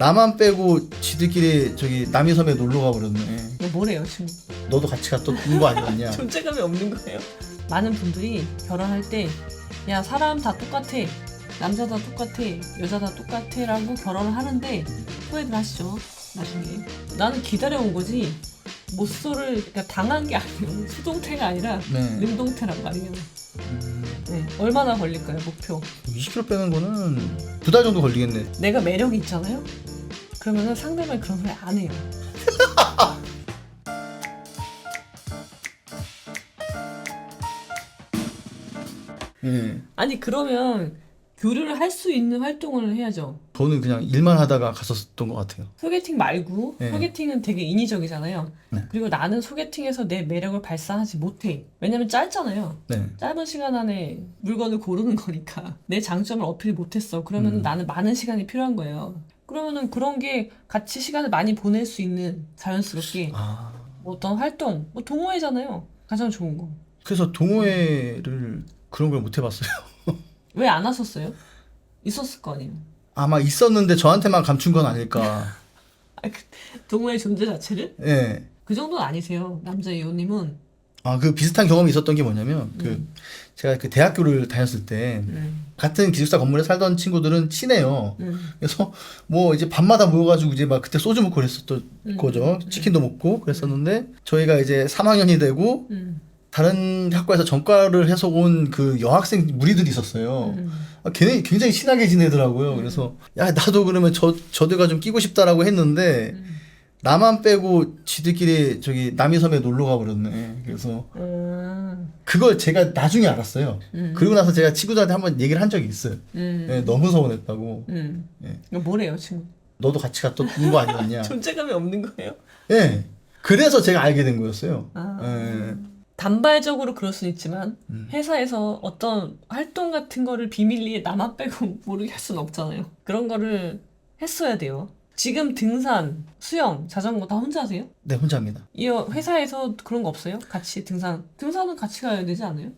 나만 빼고 지들끼리 저기 남이섬에 놀러 가버렸네. 이거 뭐래요 지금? 너도 같이 갔던 거 아니었냐? 존재감이 없는 거예요. 많은 분들이 결혼할 때 야 사람 다 똑같아 남자 다 똑같아 여자 다 똑같아라고 결혼을 하는데 후회들 하시죠 나중에 나는 기다려온 거지 모쏠을 그러니까 당한 게 아니에요 수동태가 아니라 네. 능동태란 말이에요 음, 네. 얼마나 걸릴까요 목표 20kg 빼는 거는 두 달 정도 걸리겠네. 내가 매력이 있잖아요 그러면은 상대방이 그런 소리 안 해요 예. 아니 그러면 교류를 할 수 있는 활동을 해야죠 저는 그냥 일만 하다가 갔었던 것 같아요. 소개팅 말고 네. 소개팅은 되게 인위적이잖아요. 네. 그리고 나는 소개팅에서 내 매력을 발산하지 못해. 왜냐면 짧잖아요. 네. 짧은 시간 안에 물건을 고르는 거니까 내 장점을 어필 못했어. 그러면 음. 은 나는 많은 시간이 필요한 거예요. 그러면은 그런 게 같이 시간을 많이 보낼 수 있는 자연스럽게 아. 뭐 어떤 활동, 뭐 동호회잖아요. 가장 좋은 거. 그래서 동호회를 그런 걸 못 해봤어요. 왜 안 하셨어요? 있었을 거 아니에요. 아마 있었는데 저한테만 감춘 건 아닐까. 아, 그 동호회 존재 자체를 예. 그 정도는 아니세요. 남자 이호님은. 아, 그 비슷한 경험이 있었던 게 뭐냐면, 그, 음. 제가 그 대학교를 다녔을 때, 음, 같은 기숙사 건물에 살던 친구들은 친해요. 음, 그래서 뭐 이제 밤마다 모여가지고 이제 막 그때 소주 먹고 그랬었던 음. 거죠. 치킨도 먹고 그랬었는데, 저희가 이제 3학년이 되고, 음, 다른 학과에서 전과를 해서 온 그 여학생 무리들이 있었어요. 음. 아, 걔네 굉장히 친하게 지내더라고요. 그래서 야 나도 그러면 저 저들과 좀 끼고 싶다라고 했는데 음. 나만 빼고 지들끼리 저기 남이섬에 놀러 가 버렸네. 그래서 음, 그걸 제가 나중에 알았어요. 음. 그리고 나서 제가 친구들한테 한번 얘기를 한 적이 있어요. 음, 예, 너무 서운했다고. 음. 예. 이거 뭐래요 지금? 너도 같이 갔던 거 아니었냐? 존재감이 없는 거예요? 예. 그래서 제가 알게 된 거였어요. 아. 예. 단발적으로 그럴 수는 있지만 음. 회사에서 어떤 활동 같은 거를 비밀리에 나만 빼고 모르게 할 수는 없잖아요. 그런 거를 했어야 돼요. 지금 등산, 수영, 자전거 다 혼자 하세요? 네, 혼자입니다. 이 회사에서 그런 거 없어요? 같이 등산. 등산은 같이 가야 되지 않아요?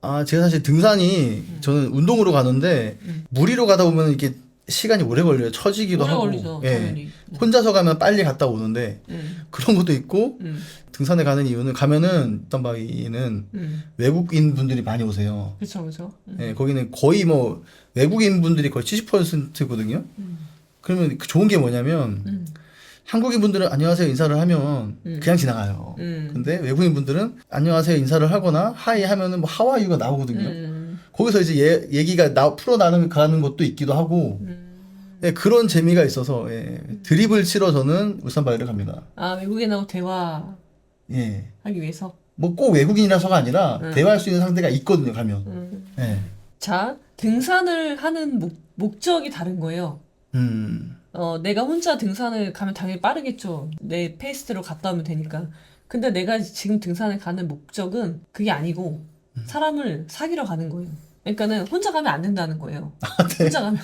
아, 제가 사실 등산이 저는 운동으로 가는데 음. 무리로 가다 보면 이게 시간이 오래 걸려요. 처지기도 오래 하고. 걸리죠, 예. 당연히. 혼자서 가면 빨리 갔다 오는데 음, 그런 것도 있고 음, 등산에 가는 이유는 가면은 어떤 바위는 음. 외국인 분들이 많이 오세요. 그렇죠, 그렇죠. 음, 예, 거기는 거의 뭐 외국인 분들이 거의 70%거든요. 음, 그러면 그 좋은 게 뭐냐면 음, 한국인 분들은 안녕하세요 인사를 하면 음. 그냥 지나가요. 음. 근데 외국인 분들은 안녕하세요 인사를 하거나 하이 하면은 뭐 하와이가 나오거든요. 음, 거기서 이제 얘, 얘기가 나 풀어 나는 가는 것도 있기도 하고 음. 예, 그런 재미가 있어서 예, 드립을 치러 저는 울산바위를 갑니다. 아 외국인하고 대화하기 예. 위해서. 뭐 꼭 외국인이라서가 아니라 음. 대화할 수 있는 상대가 있거든요 가면. 음. 예. 자 등산을 하는 목, 목적이 다른 거예요. 음. 어, 내가 혼자 등산을 가면 당연히 빠르겠죠. 내 페이스대로 갔다 오면 되니까. 근데 내가 지금 등산을 가는 목적은 그게 아니고 사람을 사귀러 가는 거예요. 그러니까는 혼자 가면 안 된다는 거예요. 혼자 가면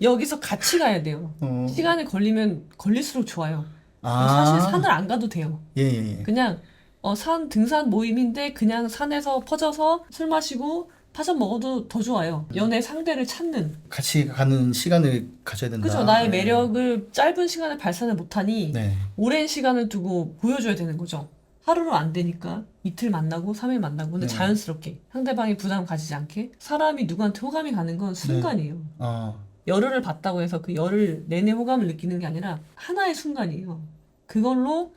여기서 같이 가야 돼요. 어. 시간이 걸리면 걸릴수록 좋아요. 아. 사실 산을 안 가도 돼요. 예, 예, 예. 그냥 어, 산 등산 모임인데 그냥 산에서 퍼져서 술 마시고 파전 먹어도 더 좋아요. 연애 상대를 찾는. 같이 가는 시간을 가져야 된다. 그죠? 나의 예. 매력을 짧은 시간에 발산을 못하니 네. 오랜 시간을 두고 보여줘야 되는 거죠. 하루로 안 되니까 이틀 만나고 3일 만나고 근데 네. 자연스럽게 상대방이 부담 가지지 않게 사람이 누구한테 호감이 가는 건 순간이에요. 아. 열흘을 봤다고 해서 그 열흘 내내 호감을 느끼는 게 아니라 하나의 순간이에요. 그걸로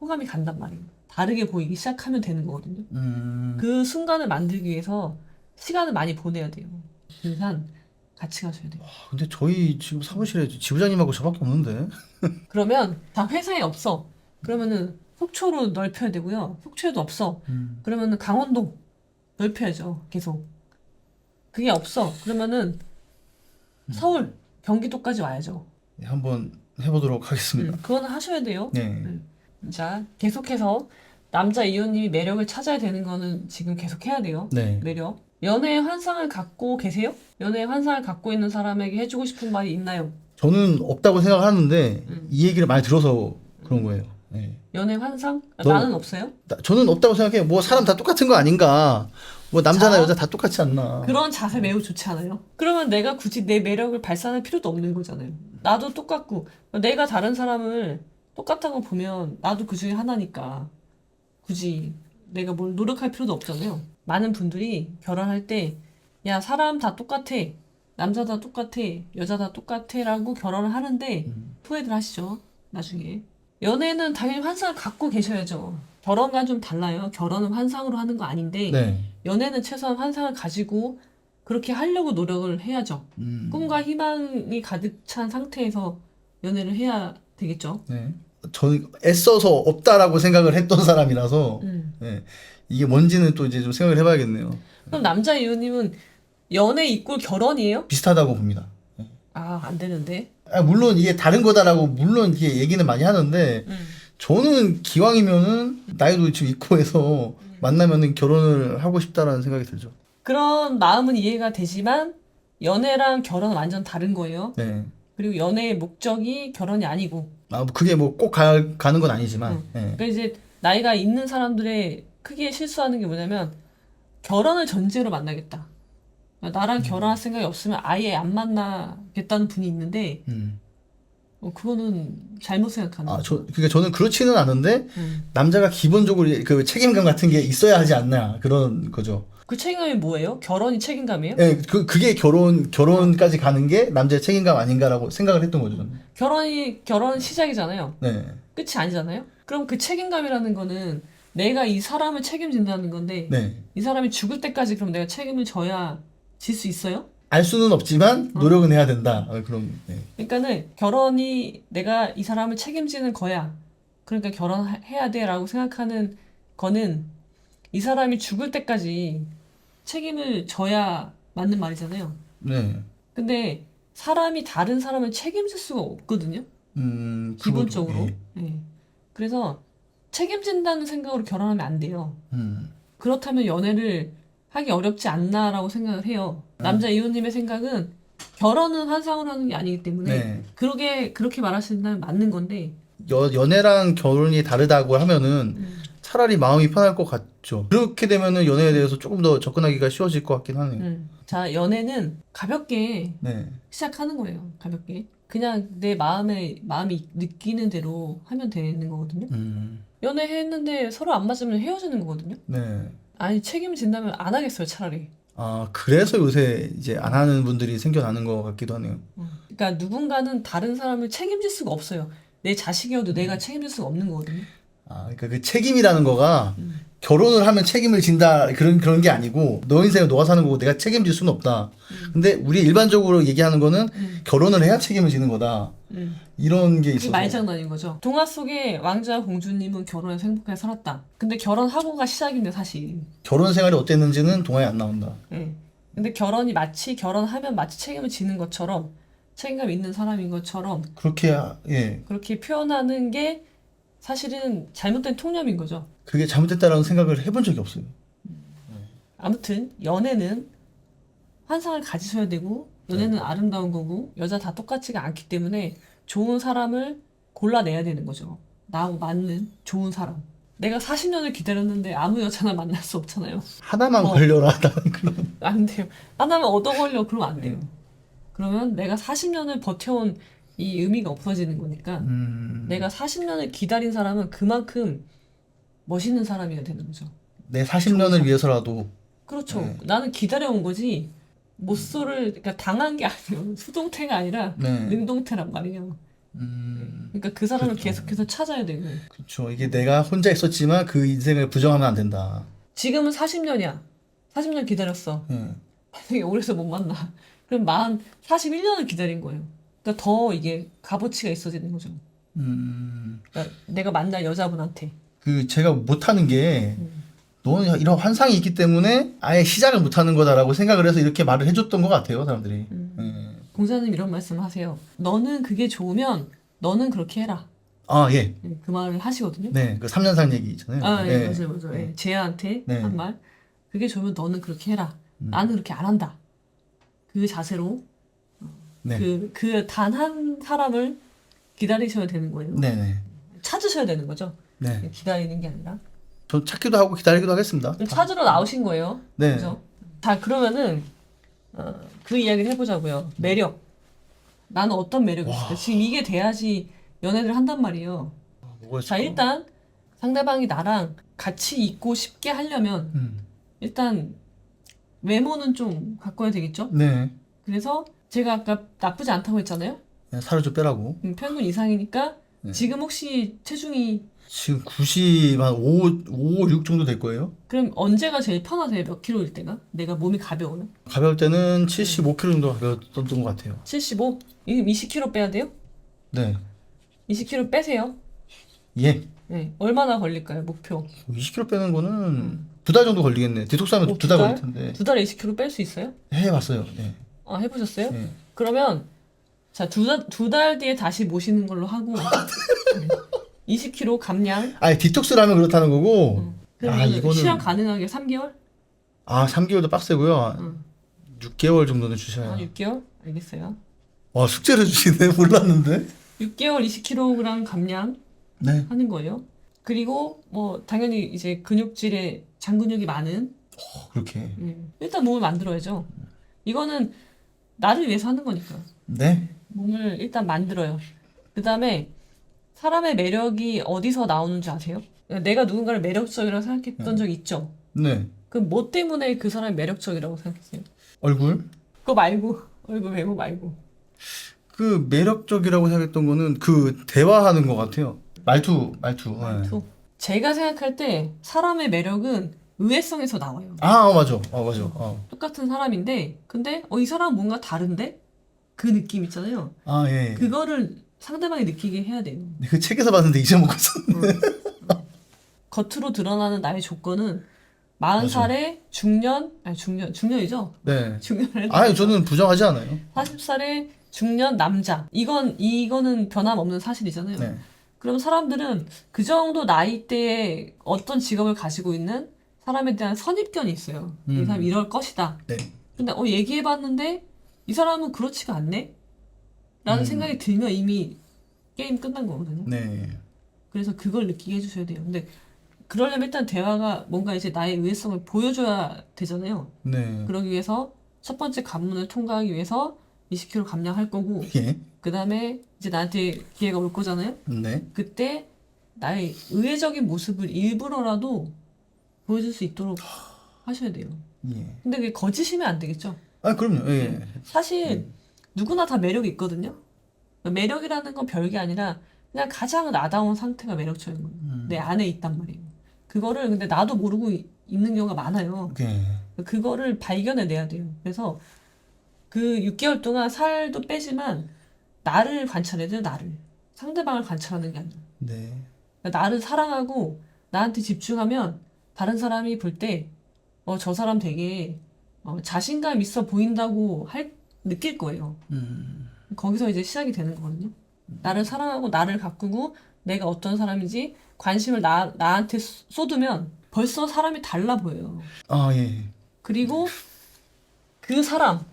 호감이 간단 말이에요. 다르게 보이기 시작하면 되는 거거든요. 음. 그 순간을 만들기 위해서 시간을 많이 보내야 돼요. 등산 같이 가셔야 돼요. 근데 저희 지금 사무실에 지부장님하고 저밖에 없는데. 그러면 다 회사에 없어. 그러면은 속초로 넓혀야 되고요. 속초에도 없어. 음. 그러면은 강원도 넓혀야죠. 계속. 그게 없어. 그러면은 서울, 경기도까지 와야죠. 네, 한번 해보도록 하겠습니다. 음, 그거는 하셔야 돼요. 네. 자, 계속해서 남자 이호님이 매력을 찾아야 되는 거는 지금 계속 해야 돼요. 네. 매력. 연애의 환상을 갖고 계세요? 연애의 환상을 갖고 있는 사람에게 해주고 싶은 말이 있나요? 저는 없다고 생각하는데 음. 이 얘기를 많이 들어서 그런 거예요. 네. 연애 환상? 아, 너- 나는 없어요? 나- 저는 없다고 생각해요. 뭐 사람 다 똑같은 거 아닌가. 뭐 남자나 자. 여자 다 똑같지 않나. 그런 자세 매우 좋지 않아요? 그러면 내가 굳이 내 매력을 발산할 필요도 없는 거잖아요. 나도 똑같고 내가 다른 사람을 똑같다고 보면 나도 그 중에 하나니까 굳이 내가 뭘 노력할 필요도 없잖아요. 많은 분들이 결혼할 때 야 사람 다 똑같아 남자 다 똑같아 여자 다 똑같아 라고 결혼을 하는데 음. 후회들 하시죠 나중에 연애는 당연히 환상을 갖고 계셔야죠. 결혼과 좀 달라요. 결혼은 환상으로 하는 거 아닌데 네. 연애는 최소한 환상을 가지고 그렇게 하려고 노력을 해야죠. 음. 꿈과 희망이 가득 찬 상태에서 연애를 해야 되겠죠. 네. 저는 애써서 없다라고 생각을 했던 사람이라서 음. 네. 이게 뭔지는 또 이제 좀 생각을 해봐야겠네요. 그럼 남자 이호님은 연애 이꼴 결혼이에요? 비슷하다고 봅니다. 아, 안 되는데. 아, 물론 이게 다른 거다라고 물론 이게 얘기는 많이 하는데 음. 저는 기왕이면은 나이도 지금 있고 해서 음. 만나면은 결혼을 하고 싶다라는 생각이 들죠. 그런 마음은 이해가 되지만 연애랑 결혼은 완전 다른 거예요. 네. 그리고 연애의 목적이 결혼이 아니고. 아, 뭐 그게 뭐 꼭 가는 건 아니지만. 응. 네. 그러니까 이제 나이가 있는 사람들의 크게 실수하는 게 뭐냐면 결혼을 전제로 만나겠다. 나랑 결혼할 생각이 없으면 아예 안 만나겠다는 분이 있는데 음. 어, 그거는 잘못 생각하는 아. 저, 그러니까 저는 그렇지는 않은데 음. 남자가 기본적으로 그 책임감 같은 게 있어야 하지 않나 그런 거죠. 그 책임감이 뭐예요? 결혼이 책임감이에요? 예, 그 그게 결혼 결혼까지 가는 게 남자의 책임감 아닌가라고 생각을 했던 거죠. 저는. 결혼이 결혼 시작이잖아요. 네. 끝이 아니잖아요. 그럼 그 책임감이라는 거는 내가 이 사람을 책임진다는 건데 네. 이 사람이 죽을 때까지 그럼 내가 책임을 져야 질 수 있어요? 알 수는 없지만 노력은 해야 된다. 어, 그럼 네. 그러니까는 결혼이 내가 이 사람을 책임지는 거야. 그러니까 결혼해야 돼라고 생각하는 거는 이 사람이 죽을 때까지 책임을 져야 맞는 말이잖아요. 네. 근데 사람이 다른 사람을 책임질 수가 없거든요. 음, 기본적으로. 예. 예. 그래서 책임진다는 생각으로 결혼하면 안 돼요. 음. 그렇다면 연애를 하기 어렵지 않나라고 생각을 해요. 음. 남자 이호님의 생각은 결혼은 환상으로 하는 게 아니기 때문에 네. 그러게 그렇게 말하신다면 맞는 건데 여, 연애랑 결혼이 다르다고 하면은 음. 차라리 마음이 편할 것 같죠. 그렇게 되면은 연애에 대해서 조금 더 접근하기가 쉬워질 것 같긴 하네요. 음. 자 연애는 가볍게 네. 시작하는 거예요. 가볍게 그냥 내 마음에 마음이 느끼는 대로 하면 되는 거거든요. 음. 연애했는데 서로 안 맞으면 헤어지는 거거든요. 네. 아니 책임진다면 안 하겠어요 차라리. 아, 그래서 요새 이제 안 하는 분들이 생겨나는 것 같기도 하네요. 그러니까 누군가는 다른 사람을 책임질 수가 없어요. 내 자식이어도 내가 음. 책임질 수가 없는 거거든요. 아, 그러니까 그 책임이라는 거가 음. 결혼을 하면 책임을 진다 그런 그런 게 아니고 너 인생을 너가 사는 거고 내가 책임질 수는 없다. 근데 우리 일반적으로 얘기하는 거는 음. 결혼을 해야 책임을 지는 거다. 음. 이런 게 있어서. 말장난인 거죠. 동화 속에 왕자와 공주님은 결혼해서 행복하게 살았다. 근데 결혼하고가 시작인데 사실. 결혼 생활이 어땠는지는 동화에 안 나온다. 예. 근데 결혼이 마치 결혼하면 마치 책임을 지는 것처럼 책임감 있는 사람인 것처럼 그렇게 하- 예 그렇게 표현하는 게 사실은 잘못된 통념인 거죠. 그게 잘못됐다라는 생각을 해본 적이 없어요. 아무튼 연애는 환상을 가지셔야 되고 연애는 아름다운 거고 여자 다 똑같지가 않기 때문에 좋은 사람을 골라내야 되는 거죠. 나하고 맞는 좋은 사람. 내가 40년을 기다렸는데 아무 여자나 만날 수 없잖아요. 하나만 어. 걸려라 하는 그런. 안 돼요. 하나만 얻어 걸려 그러면 안 돼요. 그러면 내가 40년을 버텨온 이 의미가 없어지는 거니까 음, 내가 40년을 기다린 사람은 그만큼 멋있는 사람이어야 되는 거죠. 내 40년을 위해서라도 그렇죠. 네. 나는 기다려온 거지. 못소를 그러니까 당한 게 아니에요. 수동태가 아니라 네. 능동태란 말이에요. 음, 그러니까 그 사람을 그렇죠. 계속해서 찾아야 되고. 그렇죠. 이게 내가 혼자 있었지만 그 인생을 부정하면 안 된다. 지금은 40년이야. 40년 기다렸어. 예. 만약에 오래서 못 만나. 그럼 만 41년을 기다린 거예요. 그러니까 더 이게 값어치가 있어지는 거죠. 음, 그러니까 내가 만날 여자분한테. 그 제가 못하는 게 음. 너는 이런 환상이 있기 때문에 아예 시작을 못하는 거다라고 생각을 해서 이렇게 말을 해줬던 것 같아요 사람들이. 음. 예. 공자님 이런 말씀 하세요. 너는 그게 좋으면 너는 그렇게 해라. 아 예. 네, 그 말을 하시거든요. 네, 그 3년상 얘기 있잖아요. 아, 예, 네. 맞아요, 맞아요. 예, 제아한테 네. 한 말. 그게 좋으면 너는 그렇게 해라. 음. 나는 그렇게 안 한다. 그 자세로 네. 그그 단 한 사람을 기다리셔야 되는 거예요. 네, 네. 찾으셔야 되는 거죠. 네. 기다리는 게 아니라. 전 찾기도 하고 기다리기도 하겠습니다. 찾으러 나오신 거예요. 네. 그죠? 자 그러면은 어, 그 이야기를 해보자고요. 매력. 나는 어떤 매력이 있을까? 지금 이게 돼야지 연애를 한단 말이에요. 뭐가 자 있을까? 일단 상대방이 나랑 같이 있고 싶게 하려면 음. 일단 외모는 좀 바꿔야 되겠죠? 네. 그래서 제가 아까 나쁘지 않다고 했잖아요. 그냥 살을 좀 빼라고. 음, 평균 이상이니까 네. 지금 혹시 체중이 지금 90, 한 5, 5, 6 정도 될 거예요. 그럼 언제가 제일 편하세요? 몇 킬로일 때가? 내가 몸이 가벼우면? 가벼울 때는 75kg 정도 가벼웠던 것 같아요. 75? 이거 20킬로 빼야 돼요? 네. 20킬로 빼세요. 예. 네. 얼마나 걸릴까요? 목표. 20kg 빼는 거는 두 달 정도 걸리겠네. 디톡스 하면 어, 두 달두 걸릴 달? 텐데. 두 달에 20킬로 뺄 수 있어요? 해봤어요. 네. 아, 해보셨어요? 네. 그러면 자, 두 달, 두달 뒤에 다시 모시는 걸로 하고 네. 20킬로 감량. 아니, 디톡스를 하면 그렇다는 거고. 음. 아, 이거는 시험 가능하게 3개월? 아, 3개월도 빡세고요. 응. 6개월 정도는 주셔야. 아, 6개월? 알겠어요. 와, 숙제를 주시네. 몰랐는데. 6개월 20kg 감량 네. 하는 거예요. 그리고 뭐 당연히 이제 근육질에 장근육이 많은 그렇게. 음, 일단 몸을 만들어야죠. 이거는 나를 위해서 하는 거니까 네. 몸을 일단 만들어요. 그 다음에 사람의 매력이 어디서 나오는지 아세요? 내가 누군가를 매력적이라고 생각했던 적 있죠? 네. 그럼 뭐 때문에 그 사람이 매력적이라고 생각했어요? 얼굴? 그거 말고 얼굴 외모 말고 그 매력적이라고 생각했던 거는 그 대화하는 것 같아요. 말투, 말투. 네. 또 제가 생각할 때 사람의 매력은 의외성에서 나와요. 아, 어, 맞아. 어, 맞아. 어. 똑같은 사람인데 근데 어, 이 사람은 뭔가 다른데? 그 느낌 있잖아요. 아, 예. 그, 그거를 상대방이 느끼게 해야 돼요. 그 책에서 봤는데 잊어먹었었네. 겉으로 드러나는 나의 조건은 40살의 중년, 아니 중년, 중년이죠? 네. 중년을 아니, 저는 부정하지 않아요. 40살의 중년 남자. 이건, 이거는 변함없는 사실이잖아요. 네. 그럼 사람들은 그 정도 나이대에 어떤 직업을 가지고 있는 사람에 대한 선입견이 있어요. 이 음. 사람 이럴 것이다. 네. 근데 어, 얘기해봤는데 이 사람은 그렇지가 않네? 라는 음. 생각이 들면 이미 게임 끝난 거거든요. 네. 그래서 그걸 느끼게 해주셔야 돼요. 근데 그러려면 일단 대화가 뭔가 이제 나의 의외성을 보여줘야 되잖아요. 네. 그러기 위해서 첫 번째 관문을 통과하기 위해서 20kg 감량할 거고 예. 그 다음에 이제 나한테 기회가 올 거잖아요. 네. 그때 나의 의외적인 모습을 일부러라도 보여줄 수 있도록 하셔야 돼요. 예. 근데 그게 거짓이면 안 되겠죠. 아, 그럼요. 예. 네. 사실 누구나 다 매력이 있거든요. 매력이라는 건 별게 아니라 그냥 가장 나다운 상태가 매력적인 거예요. 음. 내 안에 있단 말이에요. 그거를 근데 나도 모르고 이- 있는 경우가 많아요. 예. 그거를 발견해내야 돼요. 그래서 그 6개월 동안 살도 빼지만 나를 관찰해야 돼요. 나를. 상대방을 관찰하는 게 아니라. 네. 그러니까 나를 사랑하고 나한테 집중하면 다른 사람이 볼 때, 어, 저 사람 되게 어, 자신감 있어 보인다고 할, 느낄 거예요. 음. 거기서 이제 시작이 되는 거거든요. 나를 사랑하고 나를 가꾸고 내가 어떤 사람인지 관심을 나, 나한테 쏟- 쏟으면 벌써 사람이 달라 보여요. 아, 예. 그리고 그 사람,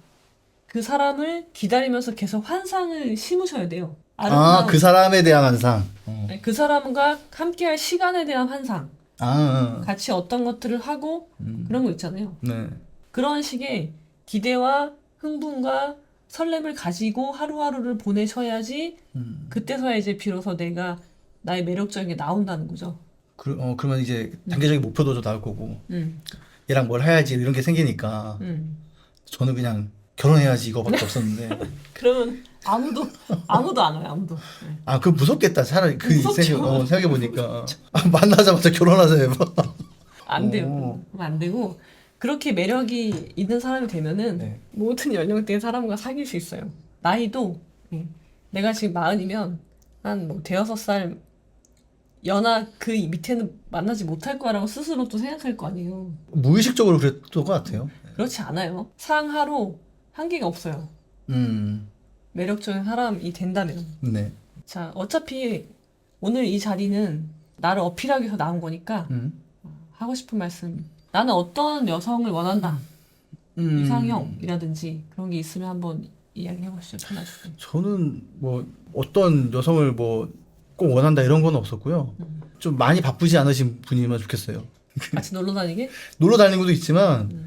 그 사람을 기다리면서 계속 환상을 심으셔야 돼요. 아, 아름다운, 그 사람에 대한 환상. 어. 그 사람과 함께할 시간에 대한 환상, 아, 같이 어떤 것들을 하고 음. 그런 거 있잖아요. 네. 그런 식의 기대와 흥분과 설렘을 가지고 하루하루를 보내셔야지 음. 그때서야 이제 비로소 내가 나의 매력적인 게 나온다는 거죠. 그, 어, 그러면 이제 단계적인 목표도 좀 나올 거고, 음, 얘랑 뭘 해야지 이런 게 생기니까, 음. 저는 그냥 결혼해야지 이거밖에 없었는데, 그러면 아무도 아무도 안 와요. 아무도. 네. 아, 그 무섭겠다. 차라리 그 무섭죠. 생각, 어, 생각해 보니까. 아, 만나자마자 결혼하세요. 안 돼요. 오. 그럼 안 되고 그렇게 매력이 있는 사람이 되면은 네. 모든 연령대의 사람과 사귈 수 있어요. 나이도 예. 내가 지금 마흔이면 한뭐 대여섯 살 연하 그 밑에는 만나지 못할 거라고 스스로 또 생각할 거 아니에요. 무의식적으로 그랬던 것 같아요. 그렇지 않아요. 상하로 한계가 없어요. 음, 매력적인 사람이 된다면. 네. 자, 어차피 오늘 이 자리는 나를 어필하기 위해서 나온 거니까 음. 하고 싶은 말씀. 나는 어떤 여성을 원한다. 음. 이상형이라든지 그런 게 있으면 한번 이야기해 보시죠. 저는 뭐 어떤 여성을 뭐 꼭 원한다 이런 건 없었고요. 음. 좀 많이 바쁘지 않으신 분이면 좋겠어요. 같이 놀러 다니게? 놀러 다니는 것도 있지만 음.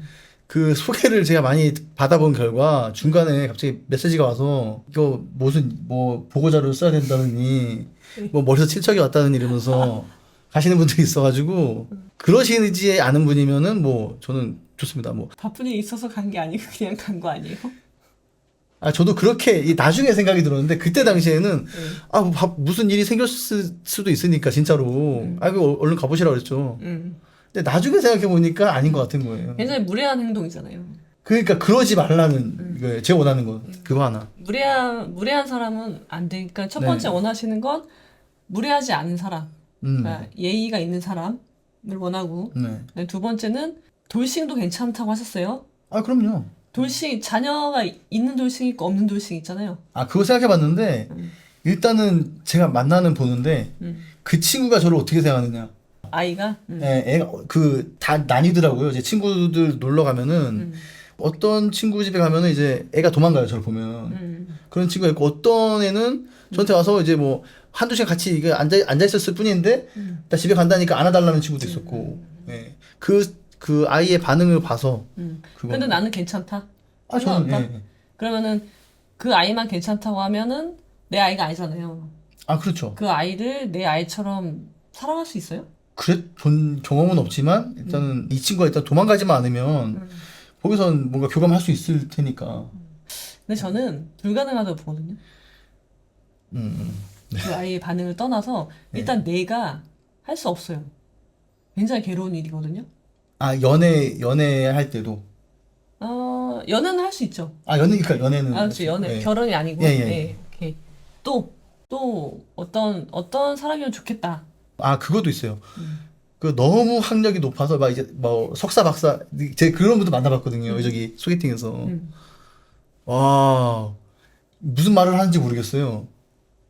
그 소개를 제가 많이 받아본 결과 중간에 갑자기 메시지가 와서 이거 무슨 뭐 보고 자료를 써야 된다느니 뭐 머리에서 칠척이 왔다는 이러면서 가시는 분들이 있어가지고 그러시지 않은 분이면은 뭐 저는 좋습니다. 뭐 바쁜 일 있어서 간 게 아니고 그냥 간 거 아니에요? 아, 저도 그렇게 이 나중에 생각이 들었는데 그때 당시에는 네. 아, 뭐 바- 무슨 일이 생겼을 수도 있으니까 진짜로 아, 그 얼른 가보시라 그랬죠. 음. 근데 나중에 생각해 보니까 아닌 것 같은 거예요. 굉장히 무례한 행동이잖아요. 그러니까 그러지 말라는 거예요. 제가 원하는 거 그거 하나. 무례한 무례한 사람은 안 되니까 첫 네. 번째 원하시는 건 무례하지 않은 사람, 음. 그러니까 예의가 있는 사람을 원하고 네. 두 번째는 돌싱도 괜찮다고 하셨어요. 아, 그럼요. 돌싱 자녀가 있는 돌싱 있고 없는 돌싱 있잖아요. 아, 그거 생각해 봤는데 음. 일단은 제가 만나는 보는데 음. 그 친구가 저를 어떻게 생각하느냐. 아이가 음. 예, 애가 그 다 나뉘더라고요. 제 친구들 놀러 가면은 음. 어떤 친구 집에 가면은 이제 애가 도망가요. 저를 보면. 음. 그런 친구가 있고 어떤 애는 저한테 와서 이제 뭐 한두 시간 같이 이게 앉아 앉아 있었을 뿐인데 음. 나 집에 간다니까 안아달라는 친구도 있었고 예. 그그 아이의 반응을 봐서 음. 근데 나는 괜찮다. 아 저는 상관없다? 예. 그러면은 그 아이만 괜찮다고 하면은 내 아이가 아니잖아요. 아 그렇죠 그 아이를 내 아이처럼 사랑할 수 있어요? 그래 본 경험은 없지만 일단은 이 친구가 일단 도망가지만 않으면 음. 거기선 뭔가 교감할 수 있을 테니까 근데 저는 불가능하다고 보거든요. 음, 음. 그 아이의 반응을 떠나서 일단 내가 할 수 없어요. 굉장히 괴로운 일이거든요. 아 연애 연애 할 때도 어, 연애는 할 수 있죠. 아 연애 그러니까 연애는 아, 그렇죠. 연애. 예. 결혼이 아니고. 예, 예. 예, 오케이. 또, 또, 어떤, 어떤 사람이면 좋겠다. 아 그것도 있어요. 음. 그 너무 학력이 높아서 막 이제 뭐 석사 박사 제 그런 분도 만나봤거든요. 저기 소개팅에서 음. 와 무슨 말을 하는지 모르겠어요.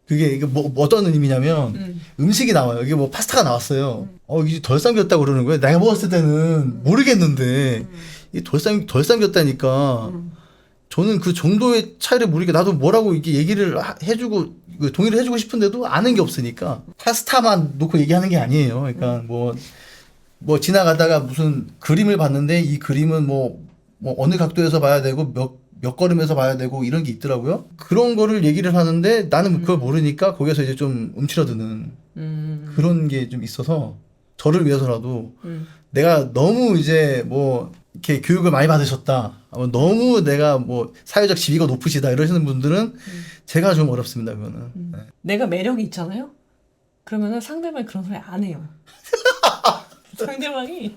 그게 이게 뭐, 뭐 어떤 의미냐면 음. 음식이 나와요. 이게 뭐 파스타가 나왔어요. 어 이게 덜 삶겼다고 그러는 거예요. 내가 먹었을 때는 모르겠는데 이덜삶덜 삶겼다니까. 음. 저는 그 정도의 차이를 모르게 나도 뭐라고 이렇게 얘기를 하- 해주고 그 동의를 해주고 싶은데도 아는 게 없으니까 파스타만 놓고 얘기하는 게 아니에요. 그러니까 뭐뭐 지나가다가 무슨 그림을 봤는데 이 그림은 뭐, 뭐 어느 각도에서 봐야 되고 몇, 몇 걸음에서 봐야 되고 이런 게 있더라고요. 그런 거를 얘기를 하는데 나는 그걸 모르니까 거기서 이제 좀 움츠러드는 음. 그런 게 좀 있어서 저를 위해서라도 음. 내가 너무 이제 뭐 이렇게 교육을 많이 받으셨다. 어, 너무 내가 뭐 사회적 지위가 높으시다 이러시는 분들은 제가 좀 어렵습니다. 그거는. 네. 내가 매력이 있잖아요? 그러면은 상대방이 그런 소리 안 해요. 상대방이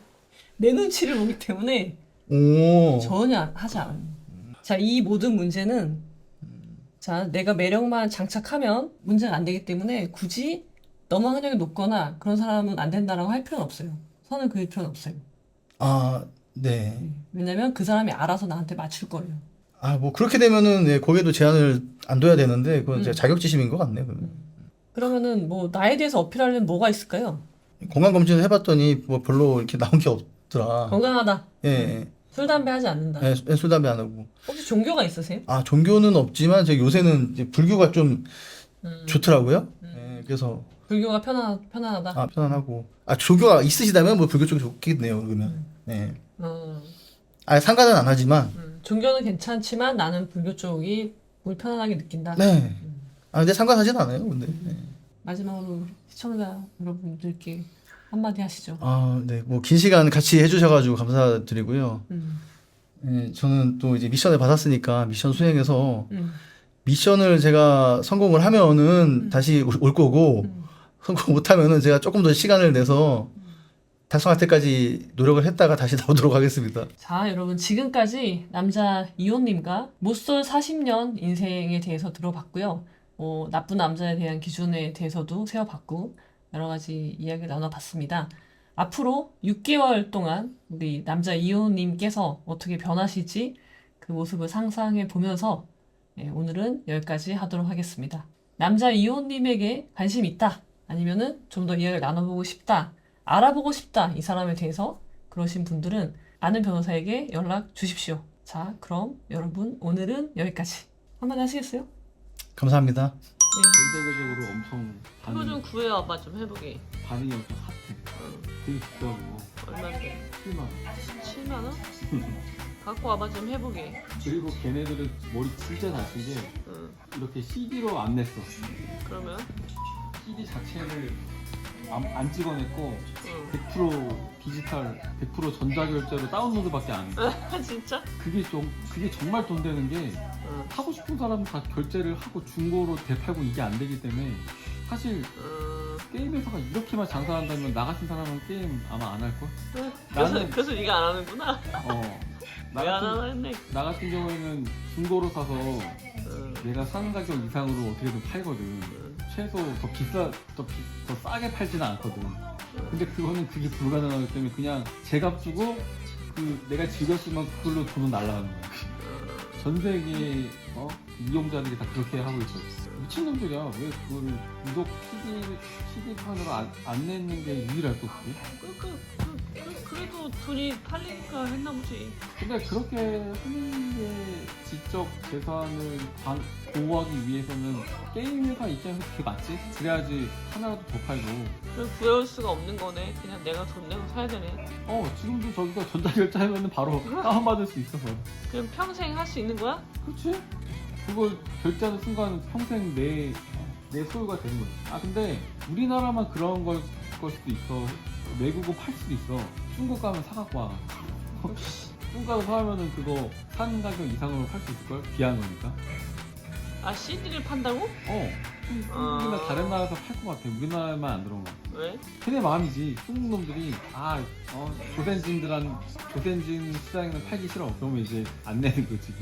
내 눈치를 보기 때문에 오. 전혀 하지 않아요. 자, 이 모든 문제는 자, 내가 매력만 장착하면 문제가 안 되기 때문에 굳이 너무 학력이 높거나 그런 사람은 안 된다라고 할 필요는 없어요. 선을 그을 필요는 없어요. 아, 네. 왜냐면 그 사람이 알아서 나한테 맞출 거예요. 아, 뭐 그렇게 되면은 네, 거기에도 제한을 안 둬야 되는데 그건 음. 제가 자격지심인 것 같네요. 그러면. 그러면은 뭐 나에 대해서 어필하려면 뭐가 있을까요? 건강 검진을 해봤더니 뭐 별로 이렇게 나온 게 없더라. 건강하다. 예, 예. 술 담배 하지 않는다. 예, 술- 술 담배 안 하고. 혹시 종교가 있으세요? 아, 종교는 없지만 제가 요새는 이제 불교가 좀 음. 좋더라고요. 예, 그래서 불교가 편안 편안하다. 아 편안하고. 아 종교가 있으시다면 뭐 불교 쪽이 좋겠네요. 그러면. 네. 어, 아 상관은 안 하지만. 음. 종교는 괜찮지만 나는 불교 쪽이 불편하게 느낀다. 네. 아 근데 상관하진 않아요. 근데. 네. 마지막으로 시청자 여러분들께 한마디 하시죠. 아, 네. 뭐 긴 시간 같이 해주셔가지고 감사드리고요. 음, 예, 저는 또 이제 미션을 받았으니까 미션 수행해서 음, 미션을 제가 성공을 하면은 다시 올, 올 거고 음. 성공 못하면은 제가 조금 더 시간을 내서 달성할 때까지 노력을 했다가 다시 나오도록 하겠습니다. 자, 여러분 지금까지 남자 이호님과 못쏠 40년 인생에 대해서 들어봤고요. 어, 나쁜 남자에 대한 기준에 대해서도 세워봤고 여러 가지 이야기를 나눠봤습니다. 앞으로 6개월 동안 우리 남자 이호님께서 어떻게 변하실지 그 모습을 상상해 보면서 예, 오늘은 여기까지 하도록 하겠습니다. 남자 이호님에게 관심 있다 아니면은 좀 더 이야기를 나눠보고 싶다 알아보고 싶다 이 사람에 대해서 그러신 분들은 아는 변호사에게 연락 주십시오. 자, 그럼 여러분 오늘은 여기까지. 한마디 하시겠어요? 감사합니다. 예. 전 세계적으로 엄청 이거 좀 구해와봐 좀 해보게. 반응이 엄청 핫해. 응. 되게 비싸고 얼마인데? 7만 원. 7만 원? 갖고 와봐 좀 해보게. 그리고 걔네들은 머리 진짜 잘 쓴 게 응. 이렇게 CD로 안 냈어. 그러면? CD 자체를 안, 안 찍어냈고 응. 100% 디지털, 100% 전자결제로 다운로드밖에 안 해. 아 진짜? 그게 좀 그게 정말 돈 되는 게 응. 하고 싶은 사람은 다 결제를 하고 중고로 대팔고 이게 안 되기 때문에 사실 음. 게임 회사가 이렇게만 장사한다면 나 같은 사람은 게임 아마 안 할 걸. 그래서 나는- 그래서 네가 안 하는구나. 어. 나 왜 안 같은 하나 했네. 나 같은 경우에는 중고로 사서 응. 내가 사는 가격 이상으로 어떻게든 팔거든. 응. 최소 더 비싸, 더, 비, 더 싸게 팔지는 않거든. 근데 그거는 그게 불가능하기 때문에 그냥 제값 주고 그 내가 즐겼으면 그걸로 돈은 날라가는 거야. 전 세계 어? 이용자들이 다 그렇게 하고 있어. 미친놈들이야. 왜 그거를 유독 CD, CD판으로 안, 안 내는 게 유일할 것 같지? 그, 그, 그, 그, 그래도 돈이 팔리니까 했나 보지. 근데 그렇게 하는 게 지적 재산을 방- 보호하기 위해서는 게임 회사 입장에서 그게 맞지? 그래야지 하나라도 더 팔고 그럼 구해올 수가 없는 거네. 그냥 내가 돈 내고 사야 되네. 어 지금도 저기가 전자결제하면 바로 다운받을 수 있어서 그럼 평생 할 수 있는 거야? 그렇지? 그걸 결제하는 순간 평생 내, 내 소유가 되는 거지 아 근데 우리나라만 그런 걸, 걸 수도 있어 외국은 팔 수도 있어 중국 가면 사갖고 와 중국 가서 사면은 그거 산 가격 이상으로 팔 수 있을걸? 비한 거니까 아 CD를 판다고? 어. 중국이나 아. 다른 나라에서 팔 것 같아. 우리나라만 안 들어온 거. 왜? 걔네 마음이지. 중국 놈들이 아, 어, 조센진들한 조센진 시장에는 팔기 싫어. 그러면 이제 안 내는 거지.